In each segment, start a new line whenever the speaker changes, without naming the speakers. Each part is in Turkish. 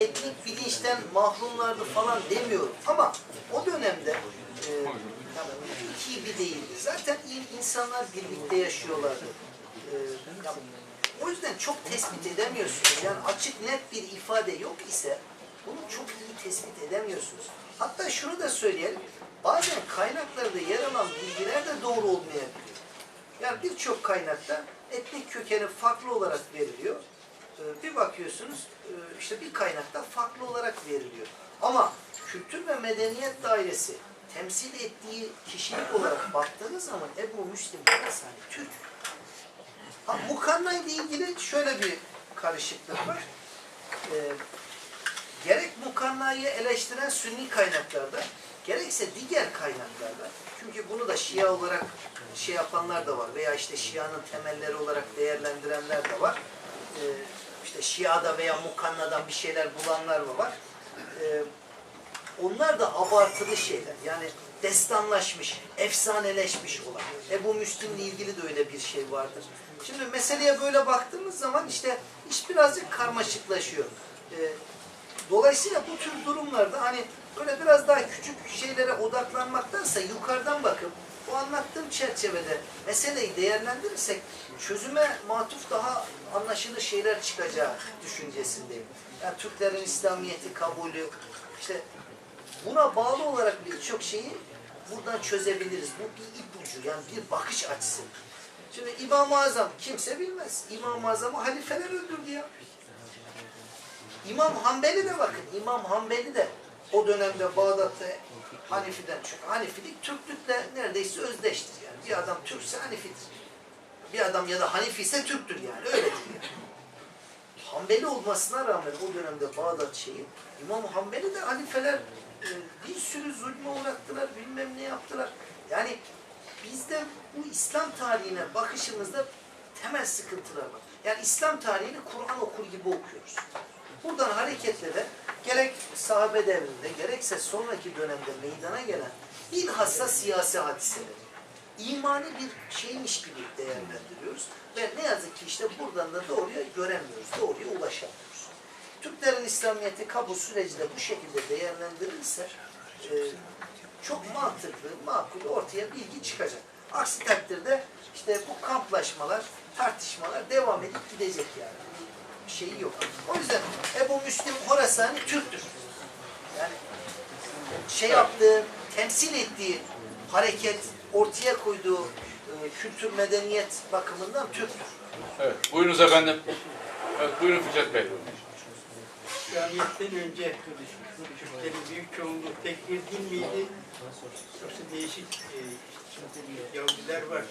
etnik bilinçten mahrumlardı falan demiyorum. Ama o dönemde e, yani bir değildi. Zaten insanlar birlikte yaşıyorlardı. E, ya, o yüzden çok tespit edemiyorsunuz. Yani açık net bir ifade yok ise bunu çok iyi tespit edemiyorsunuz. Hatta şunu da söyleyelim. Bazen kaynaklarda yer alan bilgiler de doğru olmayabiliyor. Yani birçok kaynakta etnik kökeni farklı olarak veriliyor. Ee, Bir bakıyorsunuz e, işte bir kaynakta farklı olarak veriliyor. Ama kültür ve medeniyet dairesi temsil ettiği kişilik olarak baktığınız zaman Ebu Müslim Hasan Türk. Ha, Mukanna ile ilgili şöyle bir karışıklık var. Ee, gerek Mukanna'yı eleştiren sünni kaynaklarda, gerekse diğer kaynaklarda, çünkü bunu da Şia olarak şey yapanlar da var veya işte Şia'nın temelleri olarak değerlendirenler de var. Ee, işte Şia'da veya Mukanna'dan bir şeyler bulanlar da var. Ee, onlar da abartılı şeyler. Yani destanlaşmış, efsaneleşmiş olan. Ebu Müslim'le ilgili de öyle bir şey vardır. Şimdi meseleye böyle baktığımız zaman işte iş birazcık karmaşıklaşıyor. Ee, dolayısıyla bu tür durumlarda hani böyle biraz daha küçük şeylere odaklanmaktansa yukarıdan bakıp bu anlattığım çerçevede meseleyi değerlendirirsek çözüme matuf daha anlaşılır şeyler çıkacağı düşüncesindeyim. Yani Türklerin İslamiyet'i kabulü, işte buna bağlı olarak birçok şeyi buradan çözebiliriz. Bu bir ipucu yani bir bakış açısı. Şimdi İmam-ı Azam kimse bilmez. İmam-ı Azam'ı halifeler öldürdü ya. İmam Hanbeli de bakın. İmam Hanbeli de o dönemde Bağdat'ta Hanefi'den çünkü Hanefilik Türklükle neredeyse özdeştir yani. Bir adam Türkse Hanefidir. Bir adam ya da Hanefi ise Türktür yani. Öyledir yani. Hanbeli olmasına rağmen o dönemde Bağdat şeyi İmam Hanbeli de halifeler e, bir sürü zulme uğrattılar, bilmem ne yaptılar. Yani bizde bu İslam tarihine bakışımızda temel sıkıntılar var. Yani İslam tarihini Kur'an okur gibi okuyoruz. Buradan hareketle de gerek sahabe devrinde gerekse sonraki dönemde meydana gelen bilhassa siyasi hadiseleri imani bir şeymiş gibi değerlendiriyoruz. Ve ne yazık ki işte buradan da doğruya göremiyoruz, doğruya ulaşamıyoruz. Türklerin İslamiyet'i kabul süreci de bu şekilde değerlendirilirse e, çok mantıklı, makul ortaya bilgi çıkacak. Aksi takdirde işte bu kamplaşmalar, tartışmalar devam edip gidecek yani. Şeyi yok. O yüzden Ebu Müslim Horasani Türktür. Yani şey yaptığı, temsil ettiği hareket, ortaya koyduğu e, kültür, medeniyet bakımından Türktür.
Evet, buyurunuz efendim. Evet, buyurun Fikret Bey.
İslamiyet'ten önce Türklerin büyük çoğunluğu tek bir din miydi? Yoksa değişik e, Yahudiler var.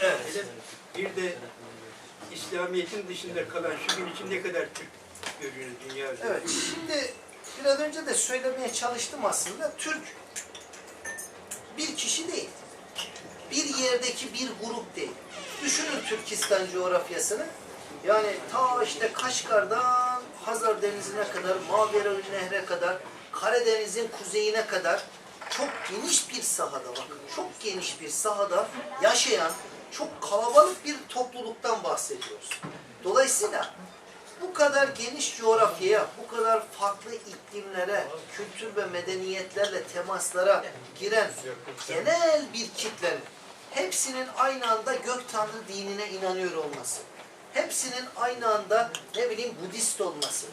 Evet.
Hele Bir de İslamiyet'in dışında kalan şu gün için ne kadar Türk görüyoruz dünya?
Evet, şimdi biraz önce de söylemeye çalıştım aslında. Türk bir kişi değil. Bir yerdeki bir grup değil. Düşünün Türkistan coğrafyasını. Yani ta işte Kaşgar'dan Hazar Denizi'ne kadar, Mavera Nehre kadar, Karadeniz'in kuzeyine kadar çok geniş bir sahada bakın. Çok geniş bir sahada yaşayan çok kalabalık bir topluluktan bahsediyoruz. Dolayısıyla bu kadar geniş coğrafyaya, bu kadar farklı iklimlere, kültür ve medeniyetlerle temaslara giren genel bir kitlenin hepsinin aynı anda gök tanrı dinine inanıyor olması, hepsinin aynı anda ne bileyim Budist olması,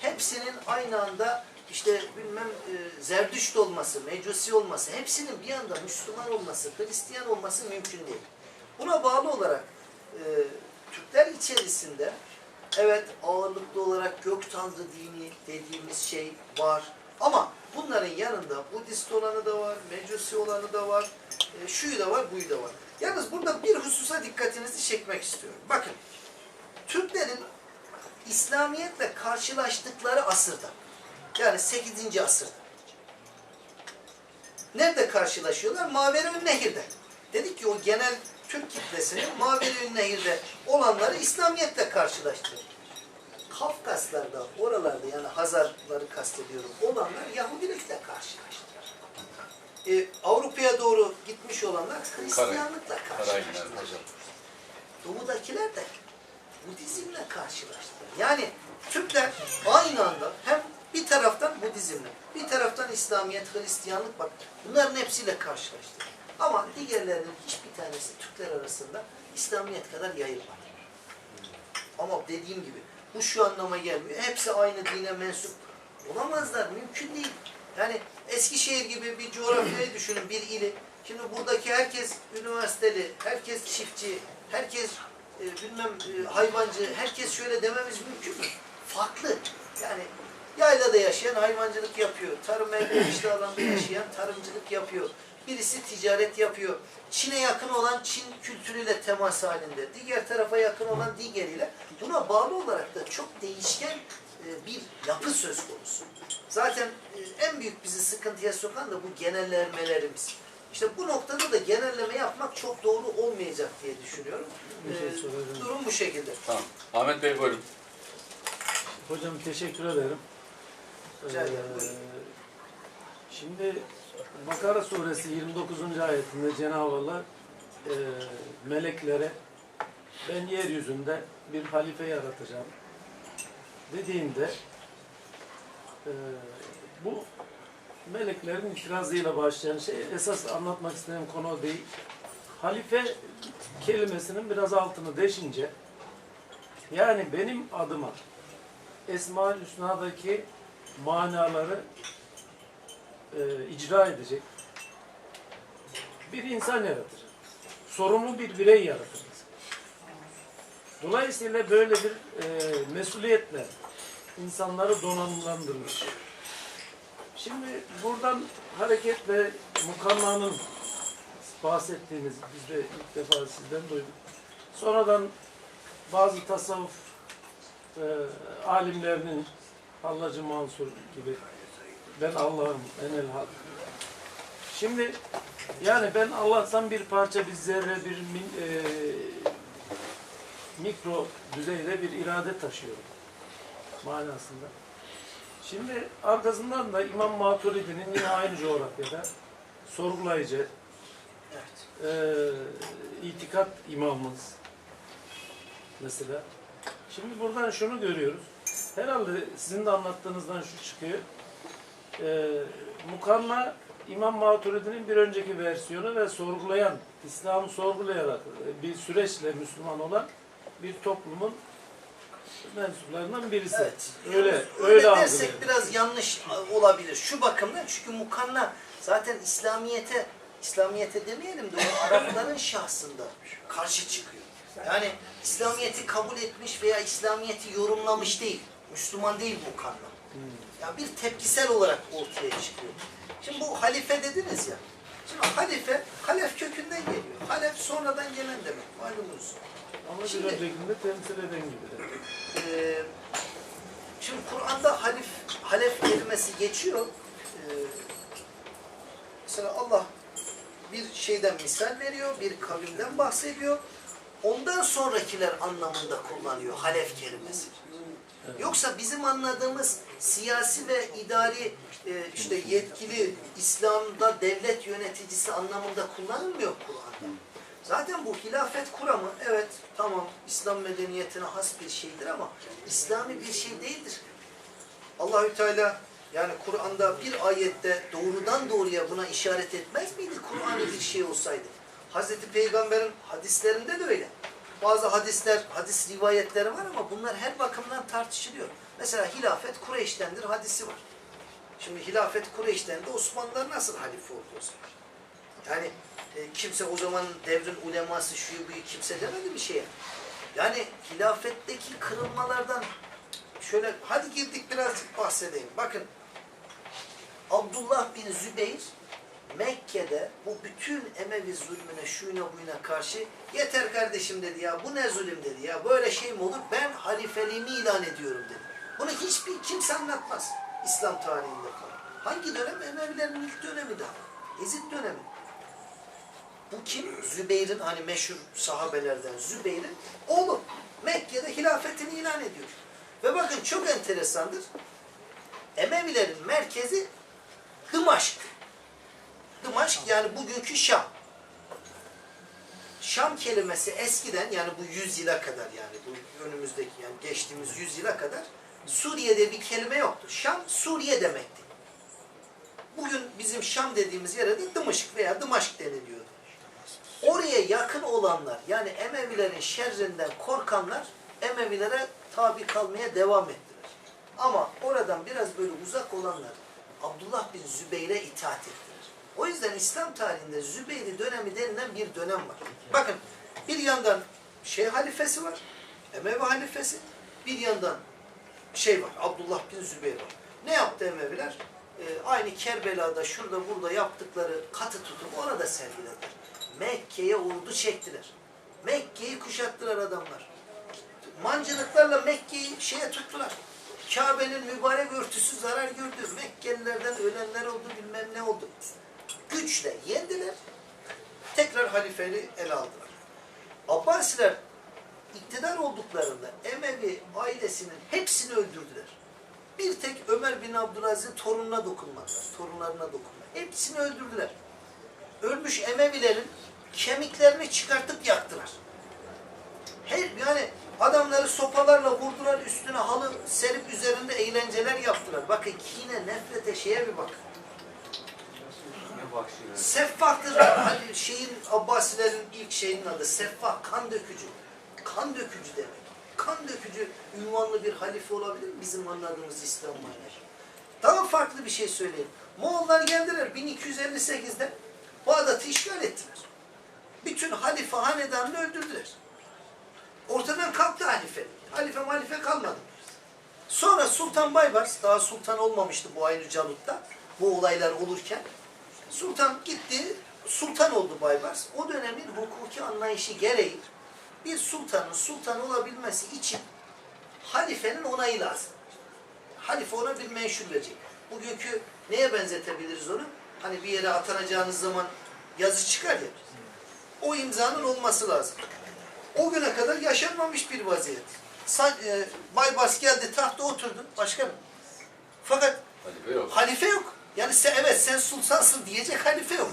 hepsinin aynı anda işte bilmem e, Zerdüşt olması, Mecusi olması, hepsinin bir anda Müslüman olması, Hristiyan olması mümkün değil. Buna bağlı olarak e, Türkler içerisinde evet ağırlıklı olarak gök tanrı dini dediğimiz şey var. Ama bunların yanında Budist olanı da var, Mecusi olanı da var, e, şuyu da var, buyu da var. Yalnız burada bir hususa dikkatinizi çekmek istiyorum. Bakın, Türklerin İslamiyetle karşılaştıkları asırda, yani 8. asırda. Nerede karşılaşıyorlar? Maveriün Nehir'de. Dedik ki o genel Türk kitlesinin Maveriün Nehir'de olanları İslamiyetle karşılaştırıyor. Kafkaslarda, oralarda yani Hazarları kastediyorum olanlar Yahudilikle karşılaştılar. Ee, Avrupa'ya doğru gitmiş olanlar Hristiyanlıkla
hocam.
Doğudakiler de Budizmle karşılaştılar. Yani Türkler aynı anda hem Bir taraftan Budizmle, bir taraftan İslamiyet, Hristiyanlık bak bunların hepsiyle karşılaştık. Ama diğerlerinin hiçbir tanesi Türkler arasında İslamiyet kadar yayılmadı. Ama dediğim gibi bu şu anlama gelmiyor. Hepsi aynı dine mensup olamazlar. Mümkün değil. Yani Eskişehir gibi bir coğrafyayı düşünün, bir ili. Şimdi buradaki herkes üniversiteli, herkes çiftçi, herkes e, bilmem e, hayvancı, herkes şöyle dememiz mümkün mü? Farklı. Yani yaylada yaşayan hayvancılık yapıyor. Tarım elverişli alanda yaşayan tarımcılık yapıyor. Birisi ticaret yapıyor. Çin'e yakın olan Çin kültürüyle temas halinde. Diğer tarafa yakın olan diğeriyle. Buna bağlı olarak da çok değişken e, bir yapı söz konusu. Zaten e, en büyük bizi sıkıntıya sokan da bu genellemelerimiz. İşte bu noktada da genelleme yapmak çok doğru olmayacak diye düşünüyorum.
Şey
E,
sorabilirim.
durum bu şekilde.
Tamam. Ahmet Bey buyurun.
Hocam teşekkür ederim.
Rica ederim,
Ee, şimdi Bakara suresi 29. ayetinde Cenab-ı Allah e, meleklere ben yeryüzünde bir halife yaratacağım dediğinde e, bu meleklerin itirazıyla başlayan şey esas anlatmak istediğim konu değil. Halife kelimesinin biraz altını deşince yani benim adıma Esma-ül Hüsna'daki manaları e, icra edecek bir insan yaratır. Sorumlu bir birey yaratır. Dolayısıyla böyle bir e, mesuliyetle insanları donanımlandırmış. Şimdi buradan hareketle Mukanna'nın bahsettiğiniz, biz de ilk defa sizden duyduk. Sonradan bazı tasavvuf e, alimlerinin Hallacı Mansur gibi ben Allah'ım enel hak. Şimdi yani ben Allah'tan bir parça, bir zerre, bir min, e, mikro düzeyde bir irade taşıyorum manasında. Şimdi arkasından da İmam Maturidi'nin yine aynı coğrafyada sorgulayıcı
Evet.
e, itikat imamımız mesela. Şimdi buradan şunu görüyoruz. Herhalde sizin de anlattığınızdan şu çıkıyor. E, Mukanna İmam Maturidi'nin bir önceki versiyonu ve sorgulayan, İslam'ı sorgulayarak e, bir süreçle Müslüman olan bir toplumun mensuplarından birisi.
Evet.
Öyle, öyle,
öyle
algılıyor.
dersek biraz yanlış olabilir. Şu bakımdan çünkü mukanna zaten İslamiyete İslamiyete demeyelim de o Arapların şahsında karşı çıkıyor. Yani İslamiyeti kabul etmiş veya İslamiyeti yorumlamış değil. Müslüman değil mukanna. Yani bir tepkisel olarak ortaya çıkıyor. Şimdi bu halife dediniz ya. Şimdi halife, halef kökünden geliyor. Halef sonradan gelen demek malumunuz.
Ama bir
Şimdi-
öncekinde temsil eden gibi.
Ee, şimdi Kur'an'da halif, halef kelimesi geçiyor. Ee, mesela Allah bir şeyden misal veriyor, bir kavimden bahsediyor. Ondan sonrakiler anlamında kullanıyor halef kelimesi. Yoksa bizim anladığımız siyasi ve idari e, işte yetkili İslam'da devlet yöneticisi anlamında kullanılmıyor Kur'an'da. Zaten bu hilafet kuramı evet tamam İslam medeniyetine has bir şeydir ama İslami bir şey değildir. Allahü Teala yani Kur'an'da bir ayette doğrudan doğruya buna işaret etmez miydi Kur'an'ı bir şey olsaydı? Hazreti Peygamber'in hadislerinde de öyle. Bazı hadisler, hadis rivayetleri var ama bunlar her bakımdan tartışılıyor. Mesela hilafet Kureyş'tendir hadisi var. Şimdi hilafet Kureyş'ten de Osmanlılar nasıl halife oldu o zaman? Yani e, kimse o zaman devrin uleması şuyu buyu kimse demedi bir şeye. Yani hilafetteki kırılmalardan şöyle hadi girdik birazcık bahsedeyim. Bakın Abdullah bin Zübeyir Mekke'de bu bütün Emevi zulmüne, şuyuna buyuna karşı yeter kardeşim dedi ya bu ne zulüm dedi ya böyle şey mi olur ben halifeliğimi ilan ediyorum dedi. Bunu hiçbir kimse anlatmaz İslam tarihinde falan. Hangi dönem? Emevilerin ilk dönemi daha. Ezid dönemi. Bu kim? Zübeyir'in hani meşhur sahabelerden Zübeyir'in oğlu. Mekke'de hilafetini ilan ediyor. Ve bakın çok enteresandır. Emevilerin merkezi Dımaşk. Dımaşk yani bugünkü Şam. Şam kelimesi eskiden yani bu 100 yıla kadar yani bu önümüzdeki yani geçtiğimiz 100 yıla kadar Suriye'de bir kelime yoktu. Şam Suriye demekti. Bugün bizim Şam dediğimiz yere de Dımışık veya Dımaşk deniliyordu. Oraya yakın olanlar yani Emevilerin şerrinden korkanlar Emevilere tabi kalmaya devam ettiler. Ama oradan biraz böyle uzak olanlar Abdullah bin Zübeyir'e itaat ettiler. O yüzden İslam tarihinde Zübeyri dönemi denilen bir dönem var. Bakın bir yandan şey halifesi var, Emevi halifesi, bir yandan şey var, Abdullah bin Zübeyir var. Ne yaptı Emeviler? Ee, aynı Kerbela'da şurada burada yaptıkları katı tutum orada sergilediler. Mekke'ye ordu çektiler. Mekke'yi kuşattılar adamlar. Mancınıklarla Mekke'yi şeye tuttular. Kabe'nin mübarek örtüsü zarar gördü. Mekkelilerden ölenler oldu bilmem ne oldu. Güçle yendiler. Tekrar halifeliği ele aldılar. Abbasiler iktidar olduklarında Emevi ailesinin hepsini öldürdüler. Bir tek Ömer bin Abdülaziz'in torununa dokunmadılar. Torunlarına dokunmadılar. Hepsini öldürdüler. Ölmüş Emevilerin kemiklerini çıkartıp yaktılar. Her yani adamları sopalarla vurdular üstüne halı serip üzerinde eğlenceler yaptılar. Bakın kine, nefrete şeye bir bakın. Seffahtır hani şeyin Abbasilerin ilk şeyinin adı Seffah kan dökücü. Kan dökücü demek. Kan dökücü ünvanlı bir halife olabilir mi bizim anladığımız İslam manyağı? Daha farklı bir şey söyleyeyim. Moğollar geldiler 1258'de Bağdat'ı işgal ettiler. Bütün halife hanedanını öldürdüler. Ortadan kalktı halife. Halife malife kalmadı. Sonra Sultan Baybars, daha sultan olmamıştı bu Aynı Calut'ta, bu olaylar olurken. Sultan gitti, sultan oldu Baybars. O dönemin hukuki anlayışı gereği bir sultanın sultan olabilmesi için halifenin onayı lazım. Halife ona bir menşur verecek. Bugünkü neye benzetebiliriz onu? Hani bir yere atanacağınız zaman yazı çıkar ya. O imzanın olması lazım. O güne kadar yaşanmamış bir vaziyet. E, Baybars geldi tahta oturdu. Başkanım. Fakat
Halife yok.
Halife yok. Yani sen evet sen sultansın diyecek halife yok.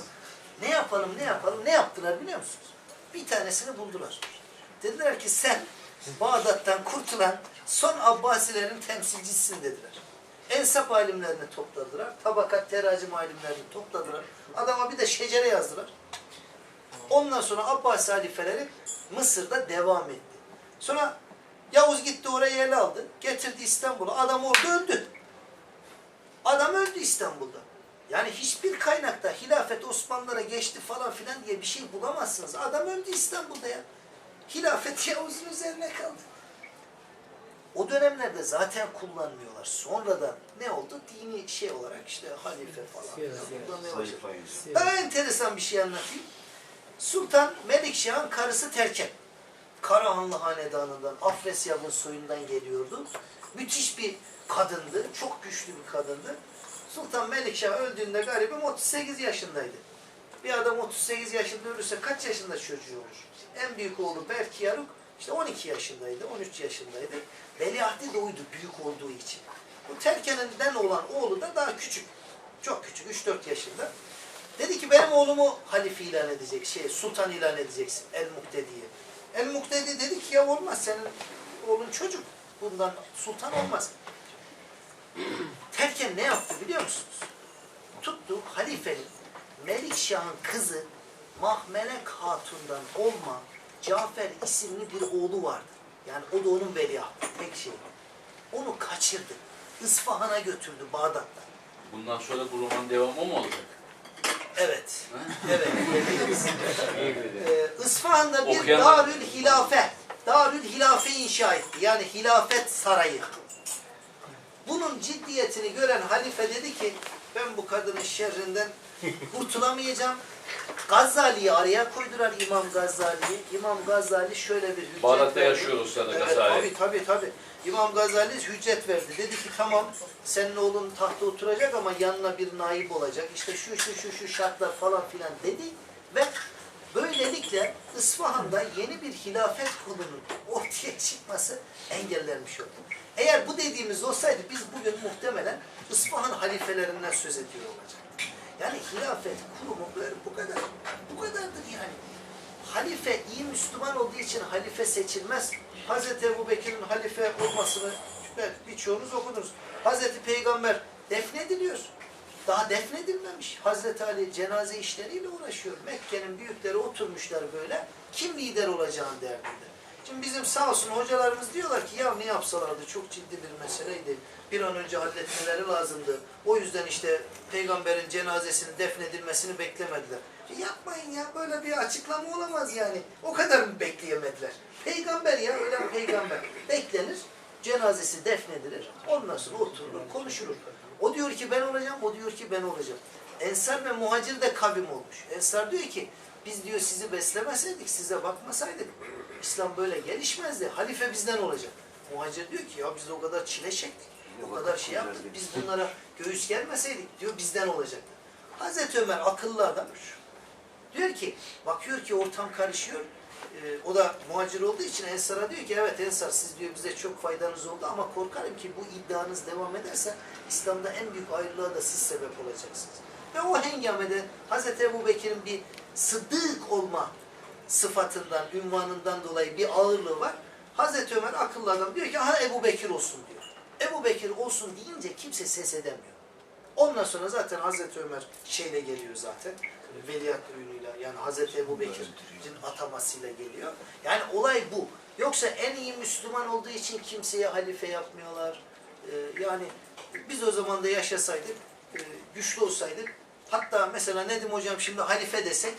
Ne yapalım ne yapalım ne yaptılar biliyor musunuz? Bir tanesini buldular. Dediler ki sen Bağdat'tan kurtulan son Abbasilerin temsilcisisin dediler. Ensap alimlerini topladılar. Tabakat teracim alimlerini topladılar. Adama bir de şecere yazdılar. Ondan sonra Abbasi halifeleri Mısır'da devam etti. Sonra Yavuz gitti oraya ele aldı. Getirdi İstanbul'a. Adam orada öldü. Adam öldü İstanbul'da. Yani hiçbir kaynakta hilafet Osmanlılara geçti falan filan diye bir şey bulamazsınız. Adam öldü İstanbul'da ya. Hilafet Yavuz'un üzerine kaldı. O dönemlerde zaten kullanmıyorlar. Sonradan ne oldu? Dini şey olarak işte halife falan kullanmaya başladı. Daha enteresan bir şey anlatayım. Sultan Melikşah'ın karısı Terken. Karahanlı Hanedanı'ndan, Afresyab'ın soyundan geliyordu. Müthiş bir kadındı, çok güçlü bir kadındı. Sultan Melikşah öldüğünde garibim 38 yaşındaydı. Bir adam 38 yaşında ölürse kaç yaşında çocuğu olur? En büyük oğlu Berkiyaruk işte 12 yaşındaydı, 13 yaşındaydı. Veliahdi de büyük olduğu için. Bu Terken'inden olan oğlu da daha küçük. Çok küçük, 3-4 yaşında. Dedi ki benim oğlumu halife ilan edecek, şey sultan ilan edeceksin El Muktedi'ye. El Muktedi dedi ki ya olmaz senin oğlun çocuk. Bundan sultan olmaz. Terken ne yaptı biliyor musunuz? Tuttu halifenin Melikşah'ın kızı Mahmelek Hatun'dan olma Cafer isimli bir oğlu vardı. Yani o da onun veliahtı. Tek şey. Onu kaçırdı. İsfahan'a götürdü Bağdat'tan.
Bundan sonra bu roman devamı mı olacak?
Evet. Evet. ee, İsfahan'da bir
Okuyan-
Darül Hilafe, Darül Hilafe inşa etti. Yani hilafet sarayı. Bunun ciddiyetini gören halife dedi ki ben bu kadının şerrinden kurtulamayacağım. Gazali'yi araya koydular İmam Gazali'yi. İmam Gazali şöyle bir hüccet
Bağdat'ta
verdi.
yaşıyoruz ya da
Evet,
Gazali.
tabii tabii tabii. İmam Gazali hüccet verdi. Dedi ki tamam senin oğlun tahta oturacak ama yanına bir naip olacak. İşte şu şu şu şu şartlar falan filan dedi ve böylelikle İsfahan'da yeni bir hilafet kolunun ortaya çıkması engellenmiş oldu. Eğer bu dediğimiz olsaydı biz bugün muhtemelen İsfahan halifelerinden söz ediyor olacaktık. Yani hilafet kurumu böyle bu kadar, bu kadardır yani. Halife iyi Müslüman olduğu için halife seçilmez. Hazreti Ebu Bekir'in halife olmasını birçoğunuz okudunuz. Hazreti Peygamber defnediliyor. Daha defnedilmemiş. Hazreti Ali cenaze işleriyle uğraşıyor. Mekke'nin büyükleri oturmuşlar böyle. Kim lider olacağını derdinde. Şimdi bizim sağ olsun hocalarımız diyorlar ki ya ne yapsalardı çok ciddi bir meseleydi. Bir an önce halletmeleri lazımdı. O yüzden işte peygamberin cenazesinin defnedilmesini beklemediler. Ya Yapmayın ya böyle bir açıklama olamaz yani. O kadar mı bekleyemediler? Peygamber ya ölen peygamber. Beklenir, cenazesi defnedilir. Ondan sonra oturulur, konuşulur. O diyor ki ben olacağım, o diyor ki ben olacağım. Ensar ve muhacir de kavim olmuş. Ensar diyor ki biz diyor sizi beslemeseydik, size bakmasaydık İslam böyle gelişmezdi. Halife bizden olacak. Muhacir diyor ki ya biz o kadar çile çektik. O kadar şey yaptık. Biz bunlara göğüs gelmeseydik diyor bizden olacaktı. Hazreti Ömer akıllı adam. Diyor ki, bakıyor ki ortam karışıyor. Ee, o da muhacir olduğu için Ensar'a diyor ki evet Ensar siz diyor bize çok faydanız oldu ama korkarım ki bu iddianız devam ederse İslam'da en büyük ayrılığa da siz sebep olacaksınız. Ve o hengamede Hazreti Ebu Bekir'in bir sıddık olma sıfatından, ünvanından dolayı bir ağırlığı var. Hazreti Ömer akıllı adam diyor ki ha Ebu Bekir olsun diyor. Ebu Bekir olsun deyince kimse ses edemiyor. Ondan sonra zaten Hazreti Ömer şeyle geliyor zaten. Veliaht ürünüyle yani Hazreti Ebu Bekir'in atamasıyla geliyor. Yani olay bu. Yoksa en iyi Müslüman olduğu için kimseye halife yapmıyorlar. Ee, yani biz o zaman da yaşasaydık, e, güçlü olsaydık, hatta mesela Nedim Hocam şimdi halife desek,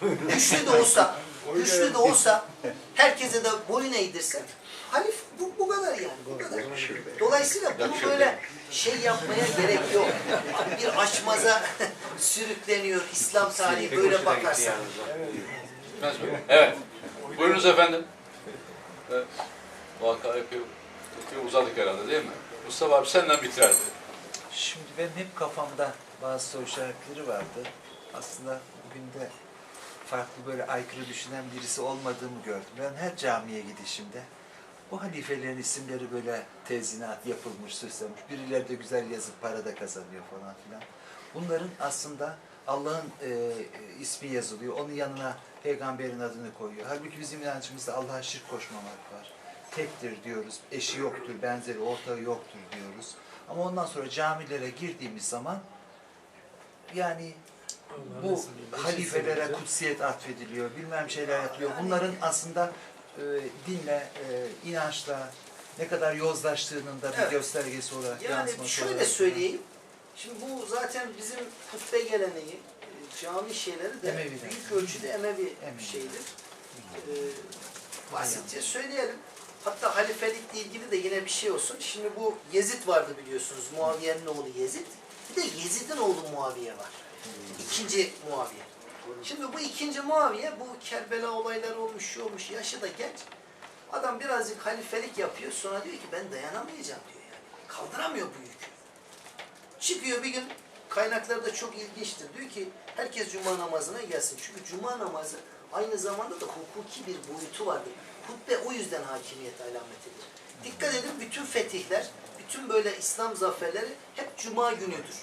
güçlü de olsa, güçlü de olsa, herkese de boyun eğdirsek, halif bu, bu kadar yani, bu kadar. Dolayısıyla bunu böyle şey yapmaya gerek yok. Bir açmaza sürükleniyor İslam tarihi böyle bakarsan.
Mi? Evet. Buyurunuz efendim. Evet. Vaka epey uzadık herhalde değil mi? Mustafa abi senden bitirirdi.
Şimdi benim hep kafamda bazı soru işaretleri vardı. Aslında bugün de farklı böyle aykırı düşünen birisi olmadığımı gördüm. Ben her camiye gidişimde bu halifelerin isimleri böyle tezinat yapılmış, süslenmiş. Birileri de güzel yazıp para da kazanıyor falan filan. Bunların aslında Allah'ın e, e, ismi yazılıyor. Onun yanına peygamberin adını koyuyor. Halbuki bizim inancımızda Allah'a şirk koşmamak var. Tektir diyoruz. Eşi yoktur, benzeri, ortağı yoktur diyoruz. Ama ondan sonra camilere girdiğimiz zaman yani
Allah
bu
etsin.
halifelere kutsiyet atfediliyor, bilmem şeyler yapılıyor. Bunların aslında e, dinle, e, inançla ne kadar yozlaştığının da bir
Evet.
göstergesi olarak
Yani
yansıması
şöyle
olarak.
söyleyeyim. Şimdi bu zaten bizim hutbe geleneği, e, cami şeyleri de
Emeviler.
büyük ölçüde Emevi
Emevi.
şeyidir. Ee, basitçe söyleyelim. Hatta halifelikle ilgili de yine bir şey olsun. Şimdi bu Yezid vardı biliyorsunuz. Muaviye'nin oğlu Yezid. Bir de Yezid'in oğlu Muaviye var. İkinci Muaviye. Şimdi bu ikinci Muaviye bu Kerbela olayları olmuş, şu olmuş, yaşı da genç. Adam birazcık halifelik yapıyor. Sonra diyor ki ben dayanamayacağım diyor yani. Kaldıramıyor bu. Çıkıyor bir gün kaynaklarda çok ilginçtir. Diyor ki herkes cuma namazına gelsin. Çünkü cuma namazı aynı zamanda da hukuki bir boyutu vardır. Hutbe o yüzden hakimiyet alametidir. Dikkat edin bütün fetihler, bütün böyle İslam zaferleri hep cuma günüdür.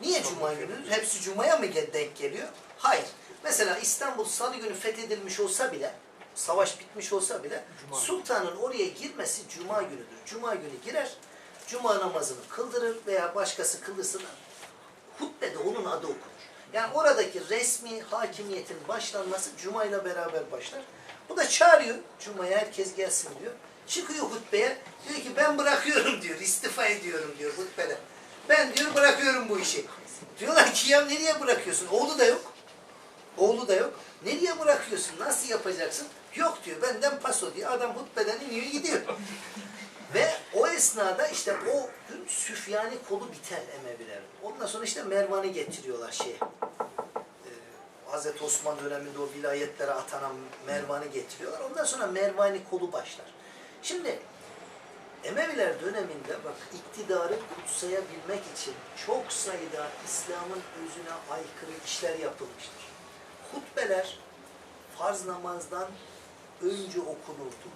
Niye cuma günüdür? Hepsi cumaya mı denk geliyor? Hayır. Mesela İstanbul salı günü fethedilmiş olsa bile, savaş bitmiş olsa bile sultanın oraya girmesi cuma günüdür. Cuma günü girer, cuma namazını kıldırır veya başkası kıldırsa da hutbede onun adı okunur. Yani oradaki resmi hakimiyetin başlanması Cuma ile beraber başlar. Bu da çağırıyor Cuma'ya herkes gelsin diyor. Çıkıyor hutbeye diyor ki ben bırakıyorum diyor istifa ediyorum diyor hutbede. Ben diyor bırakıyorum bu işi. Diyorlar ki ya nereye bırakıyorsun? Oğlu da yok. Oğlu da yok. Nereye bırakıyorsun? Nasıl yapacaksın? Yok diyor benden paso diyor. Adam hutbeden iniyor gidiyor. Ve o esnada işte o gün Süfyani kolu biter Emevilerin. Ondan sonra işte Mervan'ı getiriyorlar şeye. Ee, Hazreti Osman döneminde o vilayetlere atanan Mervan'ı getiriyorlar. Ondan sonra Mervani kolu başlar. Şimdi Emeviler döneminde bak iktidarı kutsayabilmek için çok sayıda İslam'ın özüne aykırı işler yapılmıştır. Hutbeler farz namazdan önce okunurdu.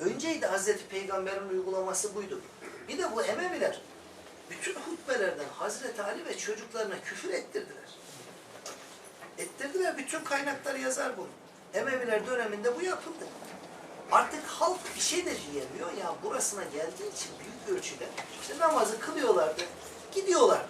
Önceydi Hazreti Peygamber'in uygulaması buydu. Bir de bu Emeviler bütün hutbelerden Hazreti Ali ve çocuklarına küfür ettirdiler. Ettirdiler. Bütün kaynaklar yazar bunu. Emeviler döneminde bu yapıldı. Artık halk bir şey de diyemiyor. Ya burasına geldiği için büyük ölçüde işte namazı kılıyorlardı, gidiyorlardı.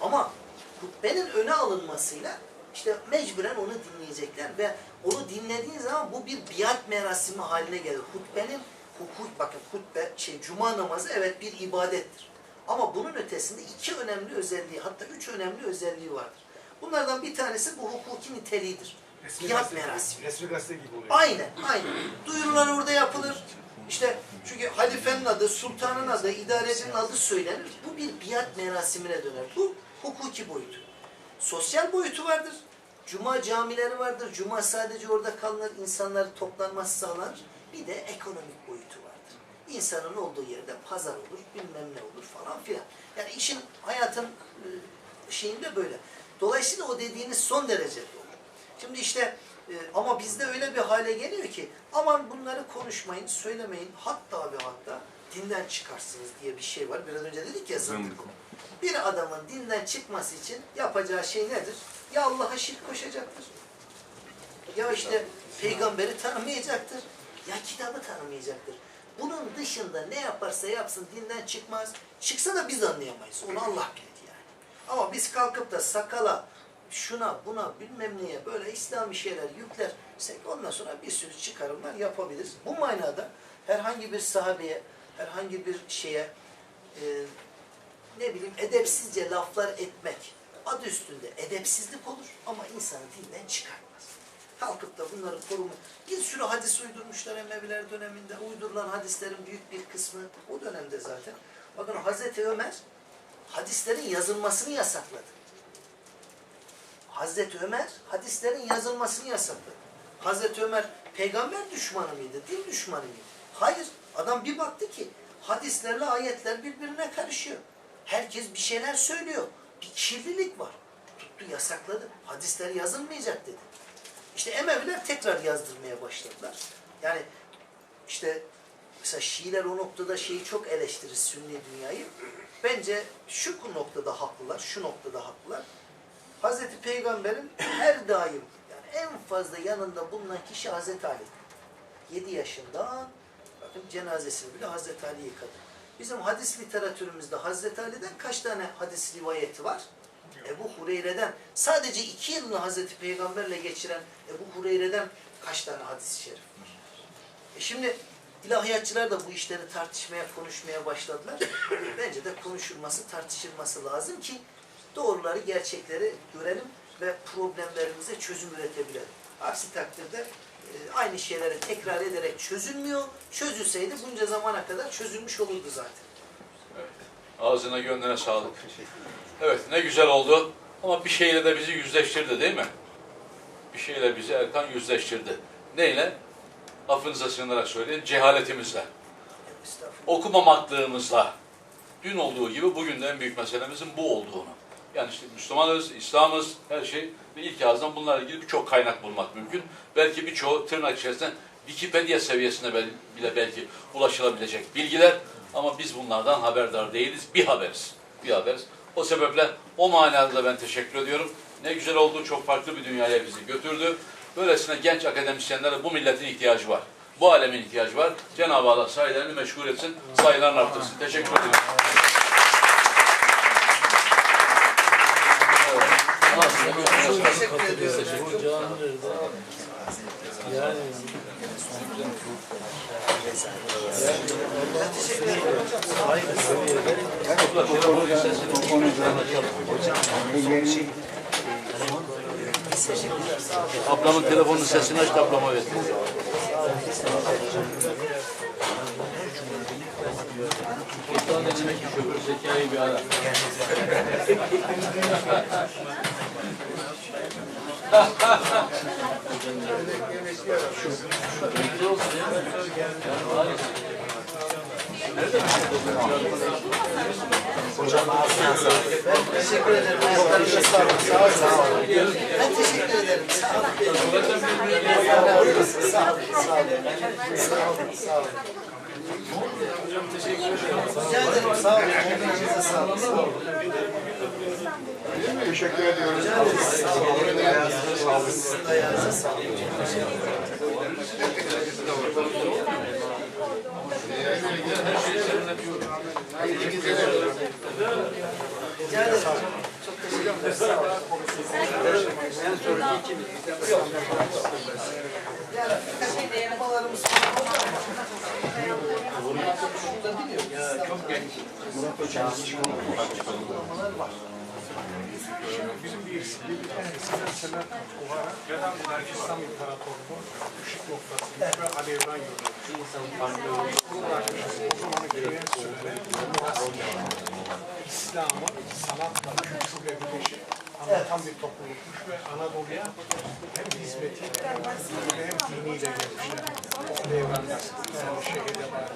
Ama hutbenin öne alınmasıyla işte mecburen onu dinleyecekler ve onu dinlediğin zaman bu bir biat merasimi haline gelir. Hutbenin hukuk, bakın hutbe, şey, cuma namazı evet bir ibadettir. Ama bunun ötesinde iki önemli özelliği, hatta üç önemli özelliği vardır. Bunlardan bir tanesi bu hukuki niteliğidir. Biat merasimi.
Resmi gazete gibi oluyor.
Aynen, aynen. Duyurular orada yapılır. İşte çünkü halifenin adı, sultanın adı, idarecinin adı söylenir. Bu bir biat merasimine döner. Bu hukuki boyutu. Sosyal boyutu vardır. Cuma camileri vardır. Cuma sadece orada kalınır. insanlar toplanması sağlanır. Bir de ekonomik boyutu vardır. İnsanın olduğu yerde pazar olur, bilmem ne olur falan filan. Yani işin, hayatın e, şeyinde böyle. Dolayısıyla o dediğiniz son derece doğru. Şimdi işte e, ama bizde öyle bir hale geliyor ki aman bunları konuşmayın, söylemeyin. Hatta ve hatta dinden çıkarsınız diye bir şey var. Biraz önce dedik ya zındık. Bir adamın dinden çıkması için yapacağı şey nedir? Ya Allah'a şirk koşacaktır. Ya işte peygamberi tanımayacaktır. Ya kitabı tanımayacaktır. Bunun dışında ne yaparsa yapsın dinden çıkmaz. Çıksa da biz anlayamayız. Onu Allah bilir yani. Ama biz kalkıp da sakala, şuna buna bilmem neye böyle İslami şeyler yüklersek ondan sonra bir sürü çıkarımlar yapabiliriz. Bu manada herhangi bir sahabeye, herhangi bir şeye e, ne bileyim edepsizce laflar etmek adı üstünde edepsizlik olur ama insanı dinden çıkarmaz. Kalkıp da bunları koruma. Bir sürü hadis uydurmuşlar Emeviler döneminde. Uydurulan hadislerin büyük bir kısmı o dönemde zaten. Bakın Hazreti Ömer hadislerin yazılmasını yasakladı. Hazreti Ömer hadislerin yazılmasını yasakladı. Hazreti Ömer peygamber düşmanı mıydı? Din düşmanı mıydı? Hayır. Adam bir baktı ki hadislerle ayetler birbirine karışıyor. Herkes bir şeyler söylüyor. Bir kirlilik var. Tuttu yasakladı. Hadisler yazılmayacak dedi. İşte Emeviler tekrar yazdırmaya başladılar. Yani işte mesela Şiiler o noktada şeyi çok eleştirir Sünni dünyayı. Bence şu noktada haklılar, şu noktada haklılar. Hazreti Peygamber'in her daim yani en fazla yanında bulunan kişi Hazreti Ali. 7 yaşından bakın cenazesini bile Hazreti Ali yıkadı. Bizim hadis literatürümüzde Hazreti Ali'den kaç tane hadis rivayeti var? Ebu Hureyre'den sadece iki yılını Hazreti Peygamberle geçiren Ebu Hureyre'den kaç tane hadis-i şerif var? E şimdi ilahiyatçılar da bu işleri tartışmaya, konuşmaya başladılar. Bence de konuşulması, tartışılması lazım ki doğruları, gerçekleri görelim ve problemlerimize çözüm üretebilelim. Aksi takdirde aynı şeyleri tekrar ederek çözülmüyor. Çözülseydi bunca zamana kadar çözülmüş olurdu zaten.
Ağzına gönlüne sağlık. Evet ne güzel oldu ama bir şeyle de bizi yüzleştirdi değil mi? Bir şeyle bizi Erkan yüzleştirdi. Neyle? Affınıza sığınarak söyleyeyim, cehaletimizle, okumamaklığımızla. Dün olduğu gibi bugün de en büyük meselemizin bu olduğunu. Yani işte Müslümanız, İslam'ız, her şey ve ilk ağızdan bunlarla ilgili birçok kaynak bulmak mümkün. Belki birçoğu tırnak içerisinde Wikipedia seviyesinde bel- bile belki ulaşılabilecek bilgiler ama biz bunlardan haberdar değiliz, bir haberiz. Bir haberiz. O sebeple o manada da ben teşekkür ediyorum. Ne güzel oldu, çok farklı bir dünyaya bizi götürdü. Böylesine genç akademisyenlere bu milletin ihtiyacı var. Bu alemin ihtiyacı var. Cenab-ı Allah sayılarını meşgul etsin, sayılarını arttırsın. Teşekkür ediyorum.
Teşekkür ediyorum.
Yani
Ablamın telefonun sesini aç da ablama ver. Kurtların eline ki şoför zekayı bir ara.
Ben teşekkür ederim. Ayaklarınıza sağlık. Sağ olun. Sağ olun. Ben teşekkür ederim. Sağ olun. Sağ olun. Sağ olun. Sağ olun. Sağ olun. Rica ederim. Sağ olun. Ayaklarınıza sağlık. Sağ olun.
Teşekkür ediyoruz.
Sağ olun.
Şeyi serinletiyorum.
Rica ederim. Çok teşekkür ederim. Sağ olun.
En sonraki ikimiz.
Yani kumalarımız falan oldu ama.
Çok genç.
Bizim bir bir tanesinden Semer Kuhara, İslam İmparatorluğu ışık noktasıymış ve alevden yürüyormuş. Uğraşmışız. O zamanı köye söylenen İslam'ı sanatla, kültürle birleşip anlatan bir toplulukmuş ve Anadolu'ya hem hizmetiyle hem diniyle gelmişler. Alevden yani şehirde var.